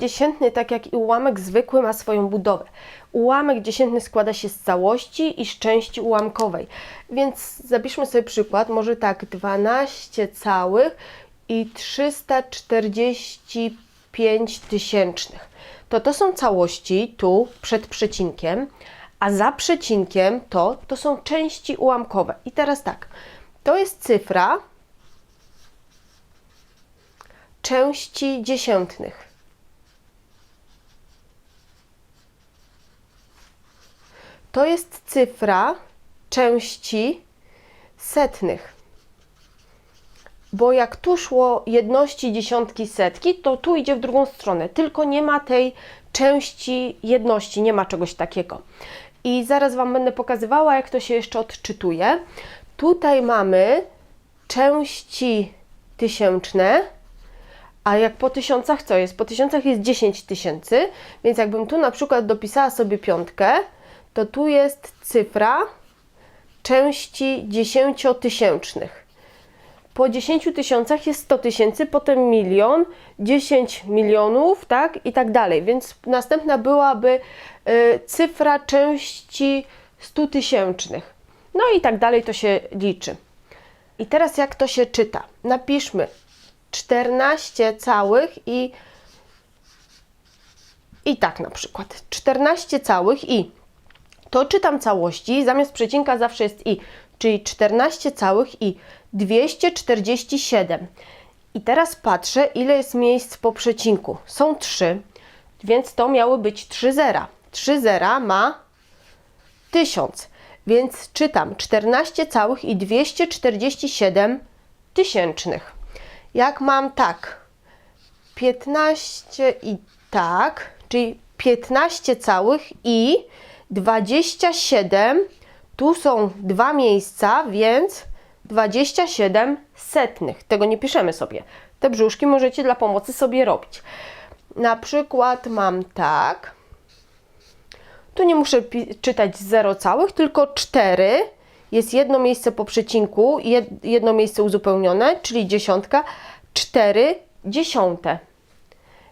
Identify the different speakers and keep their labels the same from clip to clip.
Speaker 1: dziesiętny, tak jak i ułamek zwykły, ma swoją budowę. Ułamek dziesiętny składa się z całości i z części ułamkowej. Więc zapiszmy sobie przykład, może tak, 12 całych i 345 tysięcznych. To to są całości tu przed przecinkiem, a za przecinkiem to, to są części ułamkowe. I teraz tak, to jest cyfra części dziesiętnych. To jest cyfra części setnych. Bo jak tu szło jedności, dziesiątki, setki, to tu idzie w drugą stronę, tylko nie ma tej części jedności, nie ma czegoś takiego. I zaraz Wam będę pokazywała, jak to się jeszcze odczytuje. Tutaj mamy części tysięczne, a jak po tysiącach co jest? Po tysiącach jest 10 tysięcy, więc jakbym tu na przykład dopisała sobie piątkę, to tu jest cyfra części dziesięciotysięcznych. Po 10 tysiącach jest 100 tysięcy, potem milion, 10 milionów, tak i tak dalej. Więc następna byłaby y, cyfra części 100 tysięcznych. No i tak dalej to się liczy. I teraz jak to się czyta? Napiszmy 14 całych i i tak na przykład 14 całych i to czytam całości, zamiast przecinka zawsze jest i, czyli 14 całych i 247. I teraz patrzę, ile jest miejsc po przecinku. Są 3, więc to miały być 3 zera. 3 zera ma 1000, więc czytam 14 całych i 247 tysięcznych. Jak mam tak, 15 i tak, czyli 15 całych i 27, tu są dwa miejsca, więc 27 setnych. Tego nie piszemy sobie. Te brzuszki możecie dla pomocy sobie robić. Na przykład mam tak. Tu nie muszę czytać 0 całych, tylko 4. Jest jedno miejsce po przecinku, jed jedno miejsce uzupełnione, czyli dziesiątka, 4 dziesiąte.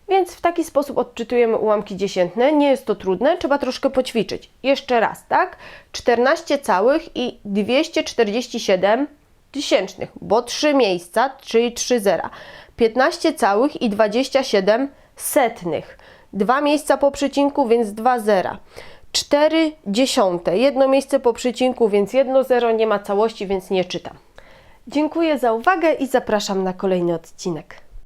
Speaker 1: Więc w taki sposób odczytujemy ułamki dziesiętne. Nie jest to trudne, trzeba troszkę poćwiczyć. Jeszcze raz, tak? 14 całych i 247 tysięcznych, bo 3 miejsca, czyli 3 zera. 15 całych i 27 setnych. Dwa miejsca po przecinku, więc 2 zera. 4 dziesiąte. Jedno miejsce po przecinku, więc jedno zero. Nie ma całości, więc nie czytam. Dziękuję za uwagę i zapraszam na kolejny odcinek.